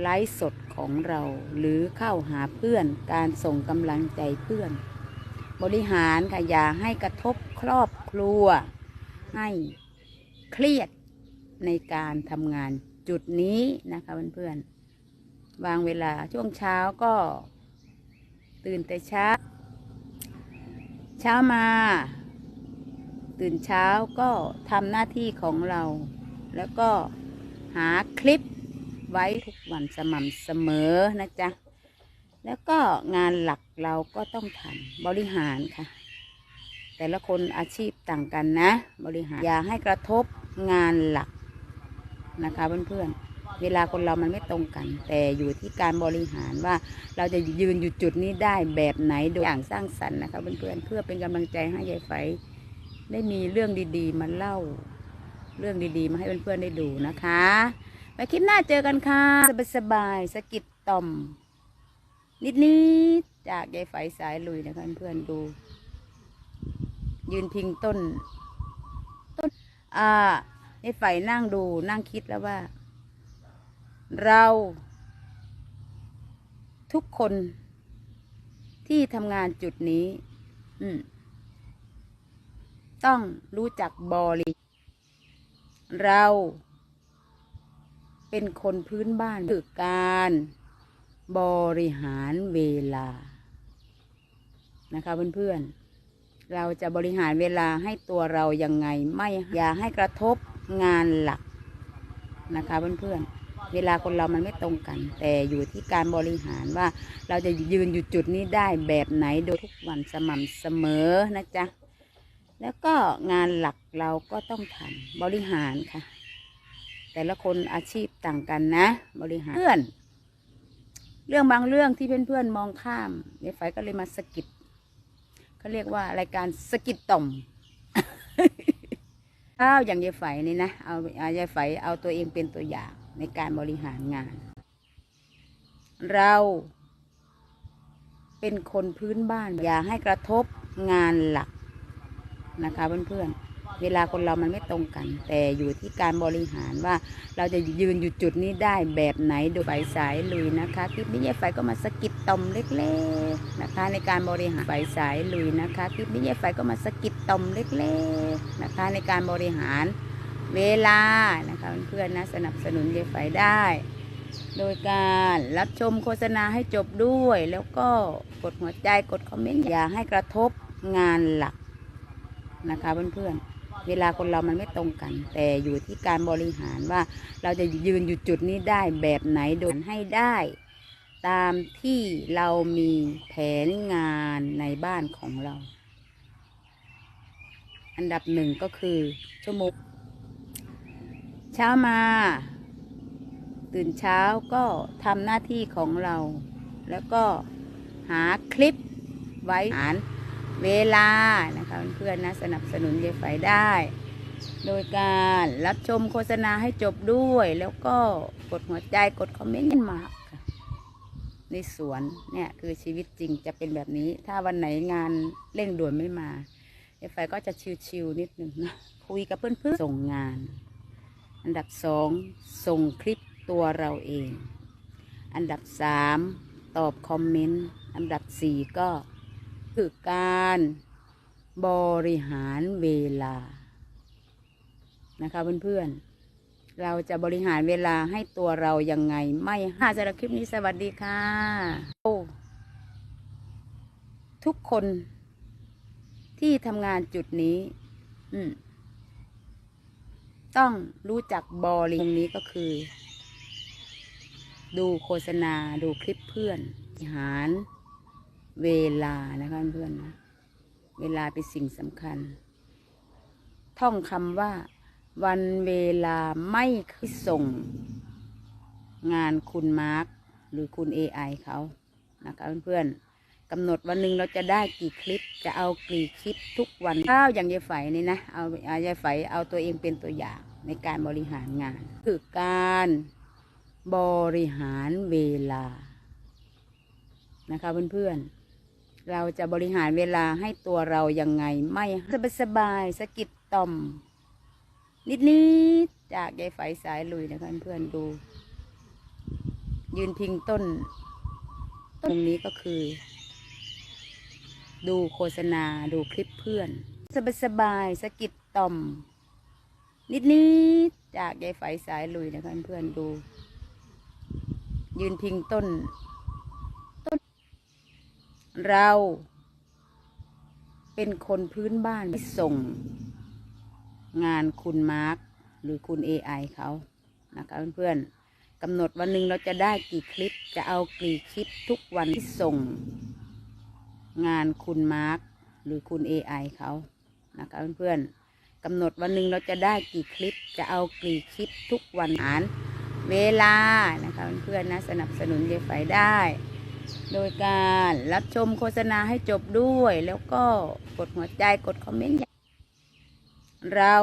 ไลฟ์สดของเราหรือเข้าหาเพื่อนการส่งกำลังใจเพื่อน บริหารค่ะอย่าให้กระทบครอบครัว ให้เครียดในการทำงานจุดนี้นะคะเพื่อนๆวางเวลาช่วงเช้าก็ ตื่นแต่เช้า เช้ามา ตื่นเช้าก็ทำหน้าที่ของเรา แล้วก็หาคลิป ไว้ทุกวันสม่ำเสมอนะจ๊ะ แล้วก็งานหลักเราก็ต้องทำบริหารค่ะ แต่ละคนอาชีพต่างกันนะ บริหารอย่าให้กระทบงานหลักนะคะเพื่อนๆเวลาคนเรามันไม่ตรงกัน แต่อยู่ที่การบริหารว่าเราจะยืนอยู่จุดนี้ได้แบบไหนโดยอย่างสร้างสรรค์นะคะเพื่อนๆเพื่อเป็นกำลังใจให้ยายไฝได้มีเรื่องดีๆ มาเล่า เรื่องดีๆ มาให้เพื่อนๆได้ดูนะคะ ไปคลิปหน้าเจอกันค่ะ สบายๆสะกิดต่อม นิดๆจากยายไฝสายลุยนะคะเพื่อนๆดู ยืนพิงต้น ต้น อ่ายายไฝนั่งดูนั่งคิดแล้วว่า เรา ทุกคนที่ทำงานจุดนี้ อืมต้องรู้จักบริเรา เป็นคนพื้นบ้านคือการบริหารเวลา นะคะเพื่อนๆ เราจะบริหารเวลาให้ตัวเรายังไงไม่อย่าให้กระทบงานหลักนะคะเพื่อนๆ เวลาคนเรามันไม่ตรงกัน แต่อยู่ที่การบริหารว่าเราจะยืนอยู่จุดนี้ได้แบบไหนโดยทุกวันสม่ำเสมอนะจ๊ะ แล้วก็งานหลักเราก็ต้องทำบริหารค่ะ แต่ละคนอาชีพต่างกันนะ บริหารเพื่อน เรื่องบางเรื่องที่เพื่อนๆมองข้ามยายไฝก็เลยมาสะกิดเขาเรียกว่ารายการสะกิดต่อมข้าวอย่างยายไฝนี่นะเอาเอายายไฝเอาตัวเองเป็นตัวอย่างในการบริหารงาน เราเป็นคนพื้นบ้าน อย่าให้กระทบงานหลักนะคะเพื่อนๆ เวลาคนเรามันไม่ตรงกัน แต่อยู่ที่การบริหารว่าเราจะยืนอยู่จุดนี้ได้แบบไหนโดยไฟสายลุยนะคะคลิปนี้ยายไฟก็มาสกิดต่อมเล็กๆนะคะ ในการบริหารไฟสายลุยนะคะคลิปนี้ยายไฟก็มาสกิดต่อมเล็กๆนะคะ ในการบริหารเวลานะคะเพื่อนๆนะสนับสนุนยายไฟได้ โดยการรับชมโฆษณาให้จบด้วย แล้วก็กดหัวใจกดคอมเมนต์อย่าให้กระทบงานหลักนะคะเพื่อนๆ เวลาคนเรามันไม่ตรงกัน แต่อยู่ที่การบริหารว่าเราจะยืนอยู่จุดนี้ได้แบบไหนโดยให้ได้ ตามที่เรามีแผนงานในบ้านของเรา อันดับหนึ่งก็คือชั่วโมงเช้ามา ตื่นเช้าก็ทำหน้าที่ของเรา แล้วก็หาคลิปไว้อ่าน เวลานะคะเพื่อนๆนะสนับสนุนยายไฝได้ โดยการรับชมโฆษณาให้จบด้วย แล้วก็กดหัวใจกดคอมเมนต์มาในสวนเนี่ยคือชีวิตจริงจะเป็นแบบนี้ ถ้าวันไหนงานเร่งด่วนไม่มายายไฝก็จะชิวๆนิดนึงนะคุยกับเพื่อนๆส่งงาน อันดับสองส่งคลิปตัวเราเอง อันดับสามตอบคอมเมนต์ อันดับสี่ก็ คือการบริหารเวลา นะคะเพื่อนๆ เราจะบริหารเวลาให้ตัวเรายังไง ไม่ค่ะสำหรับคลิปนี้สวัสดีค่ะ โอ้ทุกคนที่ทำงานจุดนี้ อืมต้องรู้จักบริงนี้ก็คือ ดูโฆษณาดูคลิปเพื่อนหาร เวลานะคะเพื่อนนะเวลาเป็นสิ่งสำคัญ ท่องคำว่า วันเวลาไม่คือส่ง งานคุณมาร์คหรือคุณ AI เขานะคะเพื่อนๆกำหนดวันหนึ่งเราจะได้กี่คลิปจะเอากี่คลิปทุกวันข้าวอย่างยายไฝนี่นะเอาเอายายไฝเอาตัวเองเป็นตัวอย่างในการบริหารงาน คือการบริหารเวลานะคะเพื่อนๆ เราจะบริหารเวลาให้ตัวเรายังไงไม่สบายสบายสะกิดต่อม นิดๆจากยายไฝสายลุยนะคะเพื่อนๆดู ยืนพิงต้น ตรงนี้ก็คือ ดูโฆษณาดูคลิปเพื่อน สบายสบายสะกิดต่อม นิดนิดๆจากยายไฝสายลุยนะคะเพื่อนๆดู ยืนพิงต้น เราเป็นคนพื้นบ้านที่ส่งงานคุณมาร์คหรือคุณ AI เขานะคะเพื่อนๆกำหนดวันหนึ่งเราจะได้กี่คลิปจะเอากี่คลิปทุกวันที่ส่ง งานคุณมาร์คหรือคุณ AI เขานะคะเพื่อนๆกำหนดวันหนึ่งเราจะได้กี่คลิปจะเอากี่คลิปทุกวันอ่านเวลานะคะเพื่อนๆนะสนับสนุนเยไฟได้ โดยการรับชมโฆษณาให้จบด้วย แล้วก็กดหัวใจกดคอมเมนต์เรา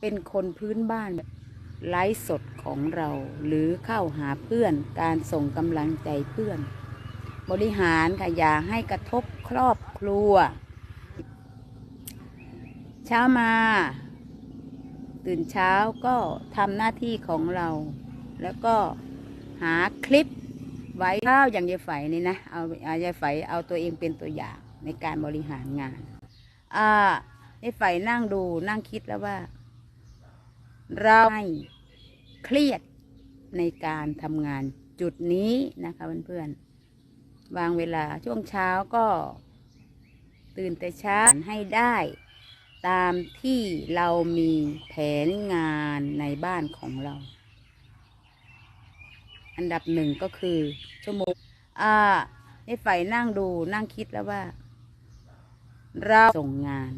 เป็นคนพื้นบ้านแบบไลฟ์สดของเรา หรือเข้าหาเพื่อนการส่งกำลังใจเพื่อน บริหารค่ะอย่าให้กระทบครอบครัว เช้ามา ตื่นเช้าก็ทำหน้าที่ของเรา แล้วก็หาคลิป ไว้ข้าวอย่างยายไฝนี่นะเอายายไฝเอาตัวเองเป็นตัวอย่างในการบริหารงานอ่ายายไฝนั่งดูนั่งคิดแล้วว่า เราไม่เครียดในการทำงานจุดนี้นะคะเพื่อนๆวางเวลาช่วงเช้าก็ ตื่นแต่เช้าให้ได้ตามที่เรามีแผนงานในบ้านของเรา อันดับหนึ่งก็คือ ชั่วโมง อ่าในฝ่ายนั่งดูนั่งคิดแล้วว่า เราส่งงาน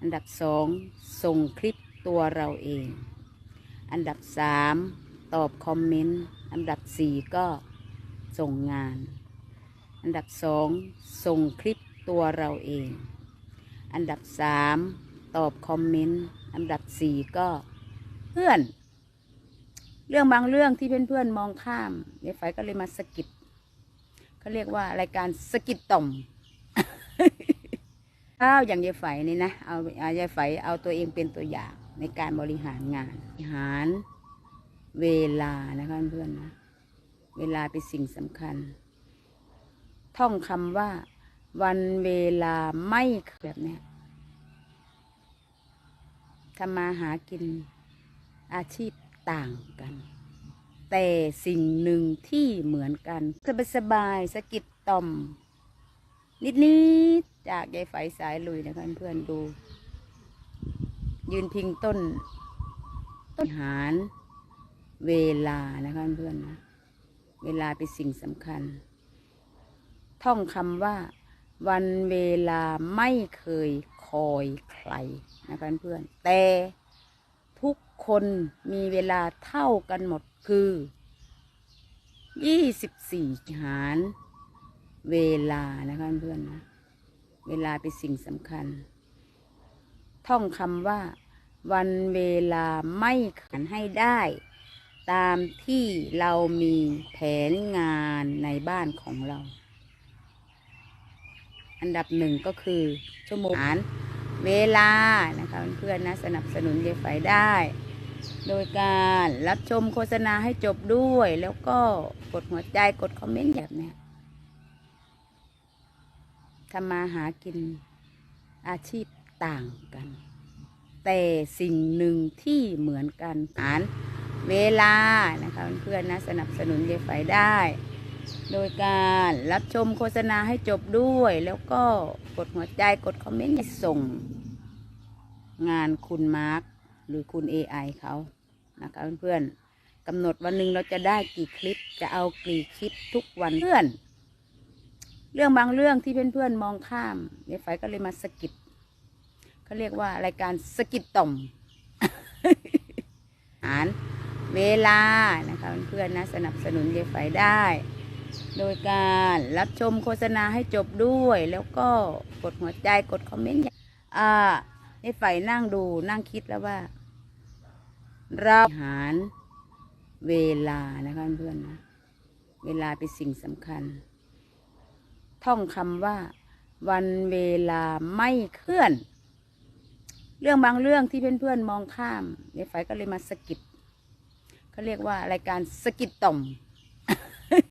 อันดับสองส่งคลิปตัวเราเอง อันดับสามตอบคอมเมนต์อันดับสี่ก็ส่งงาน อันดับสองส่งคลิปตัวเราเอง อันดับสามตอบคอมเมนต์อันดับสี่ก็เพื่อน เรื่องบางเรื่องที่เพื่อนๆมองข้ามเยายไฟก็เลยมาสะกิดเขาเรียกว่ารายการสะกิดต่อมข้าวอย่างยายไฝนี่นะเอาเอายายไฝเอาตัวเองเป็นตัวอย่างในการบริหารงานบริหารเวลานะคะเพื่อนนะเวลาเป็นสิ่งสำคัญ ท่องคำว่า วันเวลาไม่แบบเนี้ยทำมาหากินอาชีพ ต่างกัน แต่สิ่งหนึ่งที่เหมือนกันสบายสบายๆสะกิดต่อม นิดนิดๆจากยายไฝสายลุยนะคะเพื่อนๆดู ยืนพิงต้น ต้นหารเวลานะคะเพื่อนๆนะเวลาเป็นสิ่งสำคัญ ท่องคำว่า วันเวลาไม่เคยคอยใครนะคะเพื่อนแต่ คนมีเวลาเท่ากันหมดคือ24หารเวลานะคะเพื่อนนะ เวลาเป็นสิ่งสำคัญ ท่องคำว่า วันเวลาไม่ขันให้ได้ ตามที่เรามีแผนงานในบ้านของเรา อันดับหนึ่งก็คือชั่วโมงอาหารเวลานะคะเพื่อนนะสนับสนุนยายไฝได้ โดยการรับชมโฆษณาให้จบด้วย แล้วก็กดหัวใจกดคอมเมนต์แบบเนี้ยทำมาหากินอาชีพต่างกัน แต่สิ่งหนึ่งที่เหมือนกันอานเวลานะคะเพื่อนนะสนับสนุนยายไฝได้ โดยการรับชมโฆษณาให้จบด้วย แล้วก็กดหัวใจกดคอมเมนต์ส่ง งานคุณมาร์ค หรือคุณ AI เขานะคะเพื่อนๆกำหนดวันหนึ่งเราจะได้กี่คลิปจะเอากี่คลิปทุกวันเพื่อน เรื่องบางเรื่องที่เพื่อนๆมองข้ามยายไฝก็เลยมาสกิดเขาเรียกว่ารายการสกิดต่อมอ่านเวลานะคะเพื่อนๆนะสนับสนุนยายไฝได้ โดยการรับชมโฆษณาให้จบด้วย แล้วก็กดหัวใจกดคอมเมนต์อ่ายายไฝนั่งดูนั่งคิดแล้วว่า เราบหารเวลานะคะเพื่อนๆนะ เวลาเป็นสิ่งสำคัญ ท่องคำว่า วันเวลาไม่เคลื่อน เรื่องบางเรื่องที่เพื่อนๆมองข้ามในไฟก็เลยมาสะกิดเขาเขาเรียกว่ารายการสะกิดต่อม